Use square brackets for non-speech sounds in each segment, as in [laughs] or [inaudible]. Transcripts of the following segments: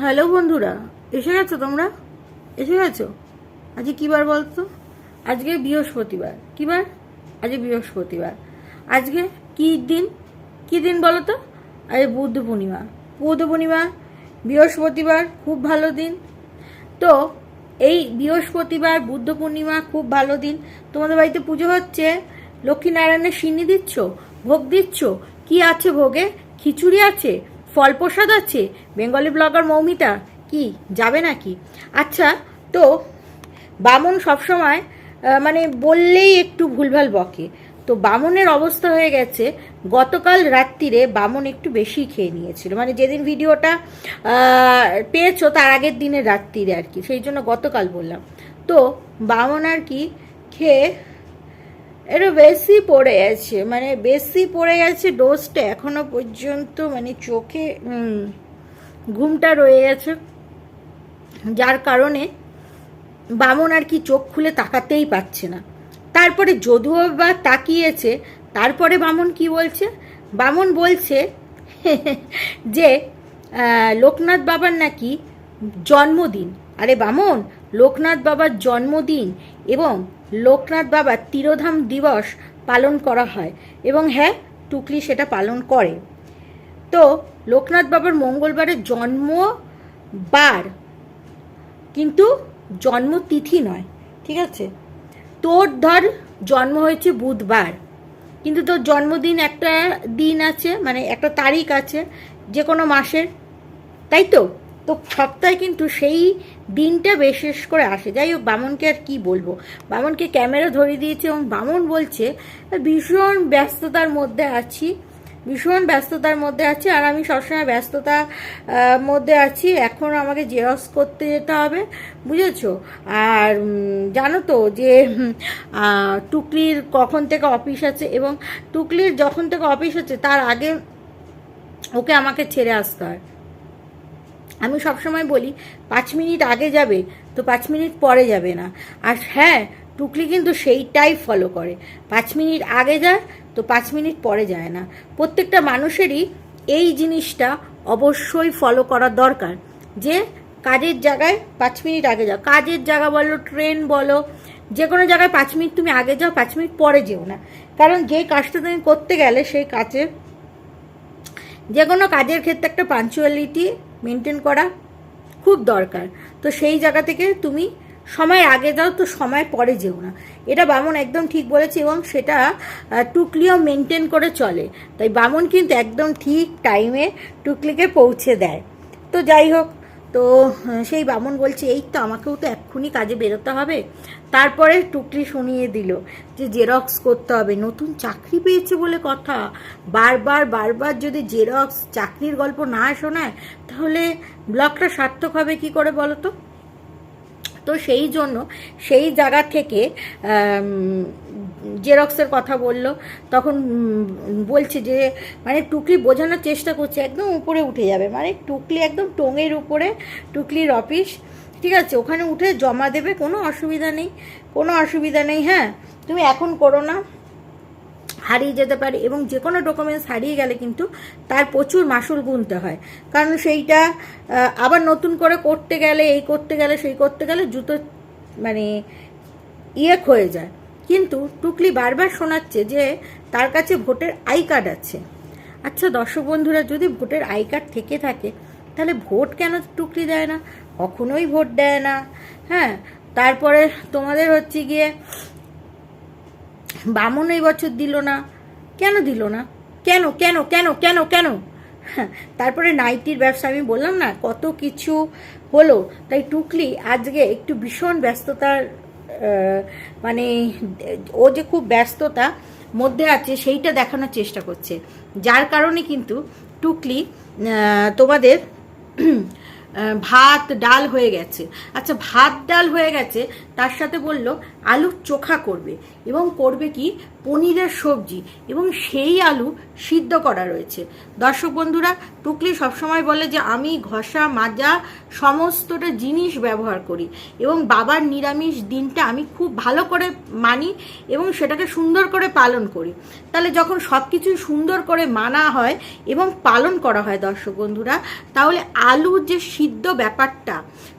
Hello বন্ধুরা, এসে গেছো তোমরা? এসে গেছো? আজকে কী বার বলতো? আজকে বৃহস্পতিবার। কী বার? আজকে বৃহস্পতিবার। আজকে কী দিন? কী দিন বলো তো? আজকে বুদ্ধ পূর্ণিমা। বুদ্ধ পূর্ণিমা, বৃহস্পতিবার, খুব ভালো দিন। তো এই বৃহস্পতিবার, বুদ্ধ পূর্ণিমা, খুব ভালো দিন। তোমাদের বাড়িতে পুজো হচ্ছে? লক্ষ্মীনারায়ণের সিন্নি দিচ্ছ? ভোগ দিচ্ছ? কি আছে ভোগে? খিচুড়ি আছে? ফল প্রসাদ আছে? বেঙ্গলি ব্লগার মৌমিতা, কি, যাবে নাকি? আচ্ছা তো বামন সবসময় মানে বললেই একটু ভুলভাল বকে। তো বামনের অবস্থা হয়ে গেছে, গতকাল রাত্রিরে বামন একটু বেশি খেয়ে নিয়েছিল। মানে যেদিন ভিডিওটা পেয়েছ তার আগের দিনের রাত্রিরে আর কি, সেই জন্য গতকাল বললাম। তো বামন আর কি খেয়ে একটু বেশি পড়ে গেছে মানে বেশি পড়ে গেছে ডোজটা এখনও পর্যন্ত মানে চোখে ঘুমটা রয়ে গেছে। যার কারণে বামন আর কি চোখ খুলে তাকাতেই পাচ্ছে না। তারপরে যদুও বা তাকিয়েছে, তারপরে বামন কি বলছে? বামন বলছে [laughs] যে লোকনাথ বাবার নাকি জন্মদিন। আরে বামন, লোকনাথ বাবার জন্মদিন এবং লোকনাথ বাবার তিরোধাম দিবস পালন করা হয় এবং হ্যাঁ টুকলি সেটা পালন করে। তো লোকনাথ বাবার মঙ্গলবারের জন্ম বার কিন্তু জন্মতিথি নয়, ঠিক আছে? তোর ধর জন্ম হয়েছে বুধবার, কিন্তু তোর জন্মদিন একটা দিন আছে মানে একটা তারিখ আছে, যে কোনো মাসের, তাই তো? তো সপ্তাহে কিন্তু সেই দিনটা বিশেষ করে আসে। যাই হোক বামনকে আর কি বলব? বামনকে ক্যামেরা ধরিয়ে দিয়েছে এবং বামন বলছে, ভীষণ ব্যস্ততার মধ্যে আছি, ভীষণ ব্যস্ততার মধ্যে আছি, আর আমি সবসময় ব্যস্ততা মধ্যে আছি। এখন আমাকে জেরক্স করতে যেতে হবে, বুঝেছ? আর জানো তো যে টুকলির কখন থেকে অফিস আছে এবং টুকলির যখন থেকে অফিস আছে তার আগে ওকে আমাকে ছেড়ে আসতে হয়। আমি সবসময় বলি, পাঁচ মিনিট আগে যাবে তো পাঁচ মিনিট পরে যাবে না। আর হ্যাঁ টুকলি কিন্তু সেইটাই ফলো করে। পাঁচ মিনিট আগে যায় তো পাঁচ মিনিট পরে যায় না। প্রত্যেকটা মানুষেরই এই জিনিসটা অবশ্যই ফলো করা দরকার যে কাজের জায়গায় পাঁচ মিনিট আগে যাও। কাজের জায়গা বলো ট্রেন বলো যে কোনো জায়গায় পাঁচ মিনিট তুমি আগে যাও, পাঁচ মিনিট পরে যেও না। কারণ যে কাজটা তুমি করতে গেলে সেই কাজের যে কোনো কাজের ক্ষেত্রে একটা পাঞ্চুয়ালিটি মেনটেন করা খুব দরকার। তো সেই জায়গা থেকে তুমি সময় আগে যাও, তো সময় পরে যেও না। এটা বামন একদম ঠিক বলেছে এবং সেটা টুকলিও মেনটেন করে চলে। তাই বামন কিন্তু একদম ঠিক টাইমে টুকলিকে পৌঁছে দেয়। তো যাই হোক তো সেই বামন বলছে, এই তো আমাকেও তো এক্ষুনি কাজে বেরোতে হবে। তারপরে টুকলি শুনিয়ে দিল যে, জেরক্স করতে হবে। নতুন চাকরি পেয়েছে বলে কথা। বারবার বারবার যদি জেরক্স চাকরির গল্প না শোনায়, তাহলে ব্লগটা সার্থক হবে কি করে বলো তো? তো সেই জন্য, সেই জায়গা থেকে জেরক্সের কথা বলল, তখন বলছে যে মানে টুকলি বোঝানোর চেষ্টা করছে, একদম উপরে উঠে যাবে মানে টুকলি একদম টোঙের উপরে, টুকলির অফিস, ঠিক আছে, ওখানে উঠে জমা দেবে, কোনো অসুবিধা নেই, কোনো অসুবিধা নেই হ্যাঁ তুমি এখন করো না, হারিয়ে যেতে পারে, এবং যে কোনো ডকুমেন্টস হারিয়ে গেলে কিন্তু তার প্রচুর মাসুল গুনতে হয়, কারণ সেইটা আবার নতুন করে করতে গেলে, এই করতে গেলে, সেই করতে গেলে জুতো মানে ইয়ে হয়ে যায় কিন্তু টুকলি বারবার শোনাচ্ছে যে তার কাছে ভোটের আই কার্ড আছে। আচ্ছা দর্শক বন্ধুরা যদি ভোটের আই কার্ড থেকে থাকে তাহলে ভোট কেন টুকলি দেয় না? কখনোই ভোট দেয় না। হ্যাঁ তারপরে তোমাদের হচ্ছে গিয়ে বামন এই বছর দিল না। কেন দিল না? কেন কেন কেন কেন কেন? হ্যাঁ, তারপরে নাইটির ব্যবসা আমি বললাম না কত কিছু হলো। তাই টুকলি আজকে একটু ভীষণ ব্যস্ততার মানে ও যে খুব ব্যস্ততা মধ্যে আছে, সেইটা দেখানোর চেষ্টা করছে। যার কারণে কিন্তু টুকলি তোমাদের [clears throat] ভাত, ডাল হয়ে গেছে। আচ্ছা ভাত, ডাল হয়ে গেছে, তার সাথে বলল, আলু চোখা করবে। এবং করবে কি? পনিরের সবজি এবং সেই আলু সিদ্ধ করা রয়েছে। দর্শক বন্ধুরা, টুকলি সবসময় বলে যে আমি ঘষা, মাজা সমস্তটা জিনিস ব্যবহার করি এবং বাবার নিরামিষ দিনটা আমি খুব ভালো করে মানি এবং সেটাকে সুন্দর করে পালন করি। তাহলে যখন সব কিছুই সুন্দর করে মানা হয় এবং পালন করা হয় দর্শক বন্ধুরা, তাহলে আলু যে সিদ্ধ ব্যাপারটা,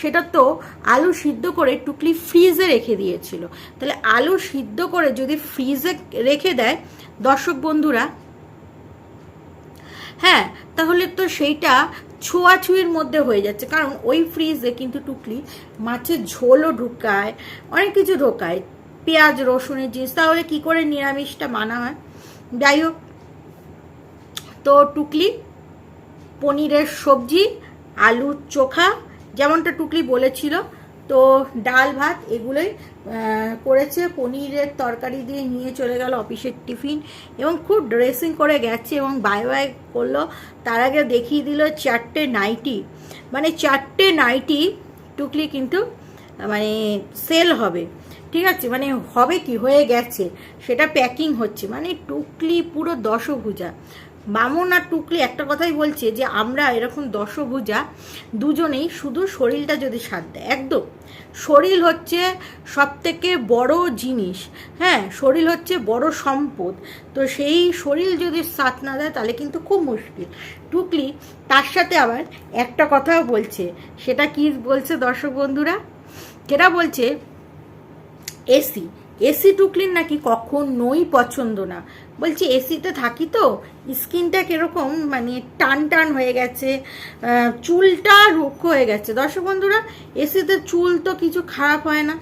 সেটা তো আলু সিদ্ধ করে টুকলি ফ্রিজে রেখে দিয়েছিল। তাহলে আলু সিদ্ধ করে যদি ফ্রিজে রেখে দেয় দর্শক বন্ধুরা। হ্যাঁ তাহলে তো সেইটা ছোঁয়াছুঁয়ির মধ্যে হয়ে যাচ্ছে। কারণ ওই ফ্রিজে কিন্তু টুকলি মাছের ঝোলও ঢুকায়, অনেক কিছু ঢোকায়। পেঁয়াজ, রসুনের জিনিস, তাহলে কি করে নিরামিষটা মানা হয়? যাই হোক, তো টুকলি পনিরের সবজি, আলুর চোখা, যেমনটা টুকলি বলেছিল তো ডাল ভাত এগুলোই করেছে, পনিরের তরকারি দিয়ে নিয়ে চলে গেল অফিসের টিফিন এবং খুব ড্রেসিং করে গেছে এবং বাই বাই করল। তার আগে দেখিয়ে দিল চারটে নাইটি। মানে চারটে নাইটি টুকলি কিন্তু মানে সেল হবে। ঠিক আছে? মানে হবে কি? হয়ে গেছে। সেটা প্যাকিং হচ্ছে। মানে টুকলি পুরো দশভুজা। বামন আর টুকলি একটা কথাই বলছে যে, আমরা এরকম দশভুজা দুজনেই শুধু শরীরটা যদি সাথ দেয়। একদম। শরীর হচ্ছে সব থেকে বড় জিনিস হ্যাঁ? শরীর হচ্ছে বড় সম্পদ। তো সেই শরীর যদি সাথ না দেয়, তাহলে কিন্তু খুব মুশকিল। টুকলি তার সাথে আবার একটা কথাও বলছে। সেটা কি বলছে দর্শক বন্ধুরা? যেটা বলছে, এসি। এসি টুকলির নাকি কখনোই পছন্দ না। বলছি এসিতে থাকি তো, স্কিনটা কীরকম? মানে টান টান হয়ে গেছে চুলটা রুক্ষ হয়ে গেছে। দর্শক বন্ধুরা এসিতে চুল তো কিছু খারাপ হয় না।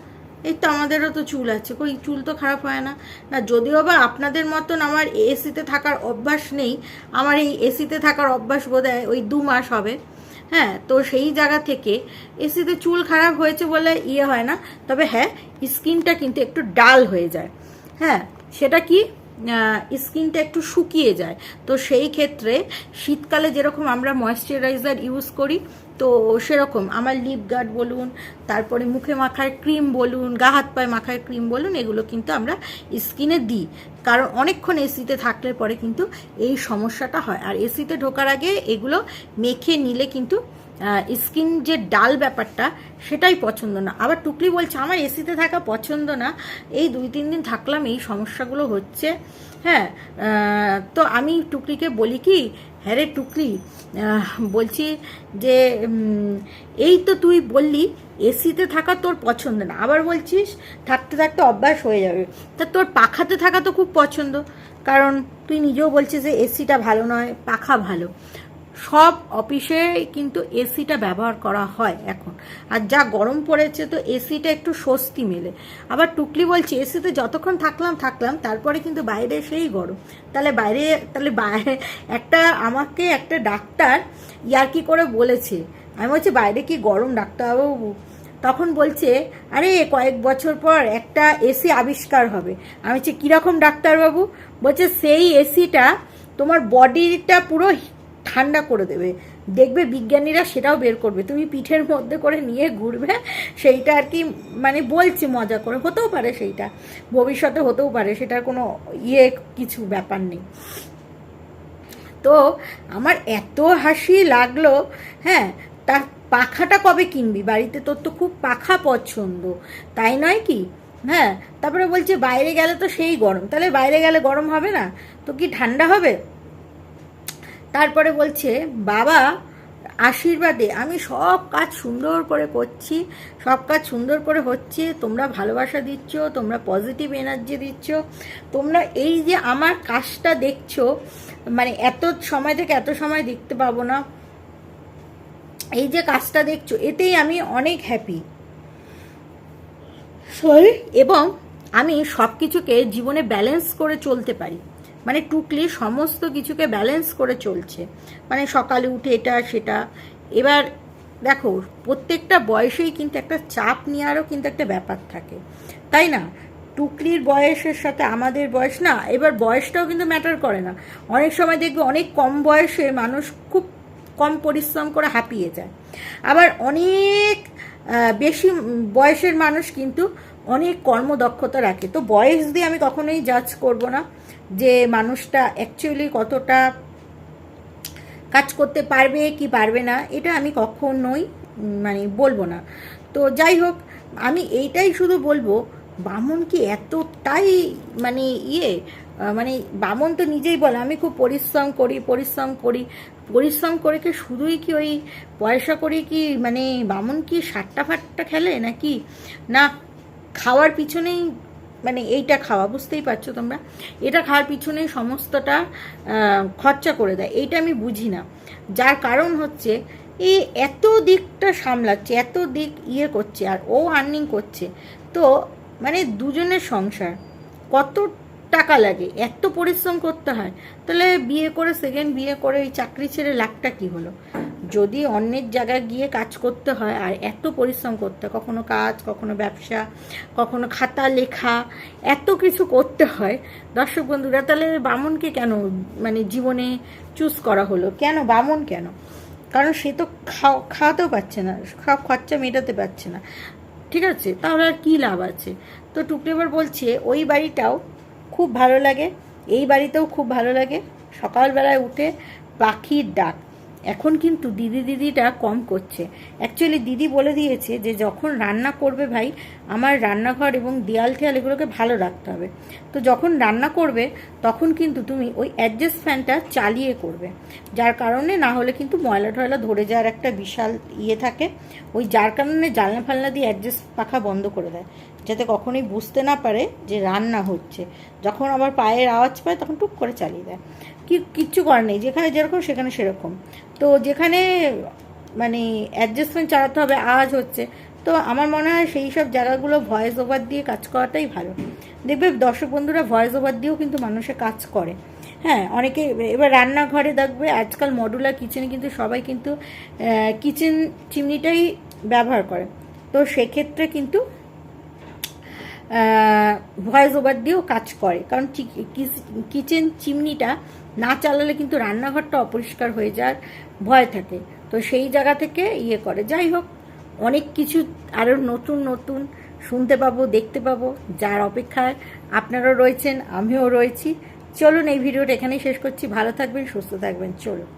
এই তো আমাদেরও তো চুল আছে, কই চুল তো খারাপ হয় না। না, যদিও বা আপনাদের মতন আমার এসিতে থাকার অভ্যাস নেই, আমার এই এসিতে থাকার অভ্যাস বোধ ওই দু মাস হবে। হ্যাঁ তো সেই জায়গা থেকে এসিতে চুল খারাপ হয়েছে বলে ইয়ে হয় না, তবে হ্যাঁ স্কিনটা কিন্তু একটু ডাল হয়ে যায়। হ্যাঁ সেটা কি? স্কিনটা একটু শুকিয়ে যায়। তো সেই ক্ষেত্রে শীতকালে যেরকম আমরা ময়শ্চারাইজার ইউজ করি তো সেরকম আমার লিপ গার্ড বলুন, তারপরে মুখে মাখার ক্রিম বলুন, গা হাত পায়ে মাখার ক্রিম বলুন, এগুলো কিন্তু আমরা স্কিনে দিই। কারণ অনেকক্ষণ এসিতে থাকলে পরে কিন্তু এই সমস্যাটা হয়। আর এসিতে ঢোকার আগে এগুলো মেখে নিলে কিন্তু স্কিন যে ডাল ব্যাপারটা সেটাই পছন্দ না। আবার টুকলি বলছে, আমার এসিতে থাকা পছন্দ না। এই দুই, তিন দিন থাকলাম এই সমস্যাগুলো হচ্ছে। হ্যাঁ তো আমি টুকলিকে বলি কি হ্যাঁ রে টুকলি বলছি যে এই তো তুই বললি এসিতে থাকা তোর পছন্দ না। আবার বলছিস থাকতে থাকতে অভ্যাস হয়ে যাবে। তা তোর পাখাতে থাকা তো খুব পছন্দ। কারণ তুই নিজেও বলছিস যে এসিটা ভালো নয়, পাখা ভালো। সব অফিসে কিন্তু এসিটা ব্যবহার করা হয় এখন। আর যা গরম পড়েছে তো এসিটা একটু স্বস্তি মেলে। আবার টুকলি বলছে, এসিতে যতক্ষণ থাকলাম থাকলাম, তারপরে কিন্তু বাইরে সেই গরম। তাহলে বাইরে, তাহলে একটা আমাকে একটা ডাক্তার ইয়ার্কি করে বলেছে? আমি বলছি, বাইরে কি গরম, ডাক্তারবাবু? তখন বলছে, আরে, কয়েক বছর পর একটা এসি আবিষ্কার হবে। আমি বলছি, কীরকম ডাক্তারবাবু? বলছে, সেই এসিটা তোমার বডিটা পুরো ঠান্ডা করে দেবে। দেখবে বিজ্ঞানীরা সেটাও বের করবে। তুমি পিঠের মধ্যে করে নিয়ে ঘুরবে, সেইটা আর কি মানে বলছি মজা করে। হতেও পারে সেইটা। ভবিষ্যতে হতেও পারে, সেটার কোনো ইয়ে কিছু ব্যাপার নেই। তো আমার এত হাসি লাগল হ্যাঁ তার পাখাটা কবে কিনবি? বাড়িতে তোর তো খুব পাখা পছন্দ, তাই নয় কি? হ্যাঁ তারপরে বলছে, বাইরে গেলে তো সেই গরম। তাহলে বাইরে গেলে গরম হবে না? তো কি ঠান্ডা হবে? তারপরে বলছে বাবা আশীর্বাদে আমি সব কাজ সুন্দর করে করছি সব কাজ সুন্দর করে হচ্ছে তোমরা ভালোবাসা দিচ্ছ তোমরা পজিটিভ এনার্জি দিচ্ছ তোমরা এই যে আমার কাজটা দেখছ মানে এত সময় থেকে এত সময় দেখতে পাবো না এই যে কাজটা দেখছ এতেই আমি অনেক হ্যাপি সরি এবং আমি সব কিছুকে জীবনে ব্যালেন্স করে চলতে পারি। মানে টুকলি সমস্ত কিছুকে ব্যালেন্স করে চলছে। মানে সকালে উঠে এটা, সেটা। এবার দেখো, প্রত্যেকটা বয়সেই কিন্তু একটা চাপ নেওয়ারও কিন্তু একটা ব্যাপার থাকে। তাই না? টুকলির বয়সের সাথে আমাদের বয়স না, এবার বয়সটাও কিন্তু ম্যাটার করে না। অনেক সময় দেখবে অনেক কম বয়সে মানুষ খুব কম পরিশ্রম করে হাঁপিয়ে যায়। আবার অনেক বেশি বয়সের মানুষ কিন্তু অনেক কর্মদক্ষতা রাখে। তো বয়স দিয়ে আমি কখনোই জাজ করব না। যে মানুষটা অ্যাকচুয়ালি কতটা কাজ করতে পারবে কি পারবে না, এটা আমি কখনোই মানে বলব না। তো যাই হোক, আমি এইটাই শুধু বলব, বামন কি এতটাই মানে ইয়ে মানে বামন তো নিজেই বলে, আমি খুব পরিশ্রম করি পরিশ্রম করি, পরিশ্রম করে কি শুধুই কি ওই পয়সা করে কি মানে বামুন কি সাতটা ফাটটা খেলে নাকি? না, খাওয়ার পিছনেই মানে এইটা খাওয়া, বুঝতেই পারছ তোমরা? এটা খাওয়ার পিছনেই সমস্তটা খরচা করে দেয়। এইটা আমি বুঝি না। যার কারণ হচ্ছে এই এত দিকটা সামলাচ্ছে, এত দিক ইয়ে করছে, আর ও আর্নিং করছে। তো মানে দুজনের সংসার, কত টাকা লাগে? এত পরিশ্রম করতে হয়। তাহলে বিয়ে করে সেকেন্ড বিয়ে করে এই চাকরি ছেড়ে লাখটা কি হলো? যদি অন্যের জায়গায় গিয়ে কাজ করতে হয় আর এত পরিশ্রম করতে কখনো কাজ, কখনো ব্যবসা, কখনো খাতা লেখা, এত কিছু করতে হয়। দর্শক বন্ধুরা, তাহলে বামনকে কেন মানে জীবনে চুজ করা হলো? কেন বামন কেন? কারণ সে তো খাও, খাওয়াতেও পারছে না সব খরচা মেটাতে পারছে না। ঠিক আছে? তাহলে আর কী লাভ আছে? তো টুকরে এবার বলছে, ওই বাড়িটাও খুব ভালো লাগে, এই বাড়িতেও খুব ভালো লাগে। সকালবেলায় উঠে পাখির ডাক। এখন কিন্তু দিদি দিদিটা কম করছে। অ্যাকচুয়ালি দিদি বলে দিয়েছে যে, যখন রান্না করবে ভাই, আমার রান্নাঘর এবং দেয়াল ঠেয়াল এগুলোকে ভালো রাখতে হবে। তো যখন রান্না করবে, তখন কিন্তু তুমি ওই অ্যাডজাস্ট ফ্যানটা চালিয়ে করবে। যার কারণে না হলে কিন্তু ময়লা টয়লা ধরে যাওয়ার একটা বিশাল ইয়ে থাকে। ওই যার কারণে জানলা ফালনা দিয়ে অ্যাডজাস্ট পাখা বন্ধ করে দেয়। যাতে কখনোই বুঝতে না পারে যে রান্না হচ্ছে। যখন আবার পায়ের আওয়াজ পায়, তখন টুক করে চালিয়ে দেয়। কি কিচ্ছু করার নেই। যেখানে যেরকম, সেখানে সেরকম। তো যেখানে মানে অ্যাডজাস্টমেন্ট চালাতে হবে আওয়াজ হচ্ছে। তো আমার মনে হয় সেই সব জায়গাগুলো ভয়েস ওভার দিয়ে কাজ করাটাই ভালো। দেখবে দর্শক বন্ধুরা ভয়েস ওভার দিয়েও কিন্তু মানুষে কাজ করে। হ্যাঁ অনেকে এবার রান্নাঘরে দেখবে আজকাল মডুলার কিচেনে কিন্তু সবাই কিন্তু কিচেন চিমনিটাই ব্যবহার করে। তো সেক্ষেত্রে কিন্তু ভয়েস ওভার দিয়েও কাজ করে। কারণ কিচেন চিমনিটা না চালালে কিন্তু রান্নাঘরটা অপরিষ্কার হয়ে যাওয়ার ভয় থাকে। তো সেই জায়গা থেকে ইয়ে করে। যাই হোক, অনেক কিছু আরও নতুন নতুন শুনতে পাবো, দেখতে পাবো। যার অপেক্ষায় আপনারাও রয়েছেন, আমিও রয়েছি। চলুন এই ভিডিওটা এখানেই শেষ করছি। ভালো থাকবেন, সুস্থ থাকবেন। চলুন।